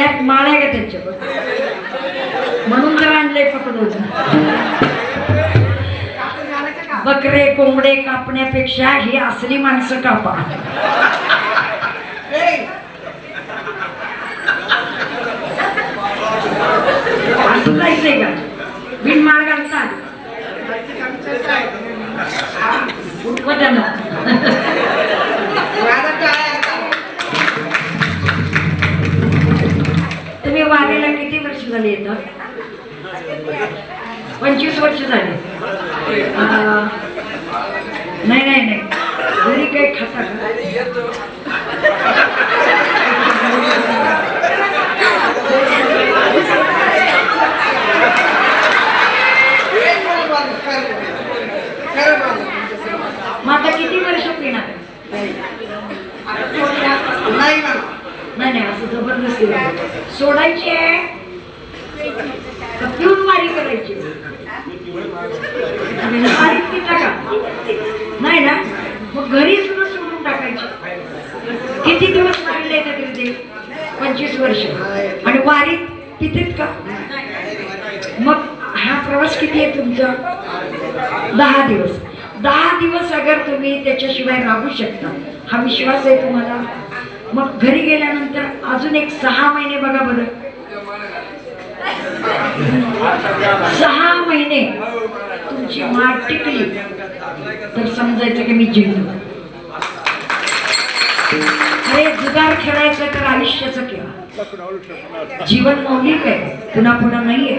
गळ्यात माळ आहे का त्याच्यावर म्हणून तर आणलंय पकडून बकरे कोंबडे कापण्यापेक्षा ही असली माणसं कापा. असं जायचंय का? बिन माळ घालतात झाली येतात पंचवीस वर्ष झाली. नाही नाही नाही. घरी काही खाता आता किती वर्ष पिणार? नाही नाही असं जबरदस्ती नाही. सोडायची आहे? पिऊन वारी करायची नाही ना? मग घरी सुद्धा सोडून टाकायची. किती दिवस वारीला का तिथे पंचवीस वर्ष. आणि वारीत तिथेच का? मग हा प्रवास किती आहे तुमचा? दहा दिवस. दहा दिवस अगर तुम्ही त्याच्याशिवाय राहू शकता. हा विश्वास आहे तुम्हाला. मग घरी गेल्यानंतर अजून एक सहा महिने बघा बरं. सहा महिने तुमची माठ टिकली. तर समजायचं की मी जिंकलो. अरे जुगार खेळायचं तर आयुष्याचं खेळा जीवन मौलिक आहे. पुन्हा पुन्हा नाहीये.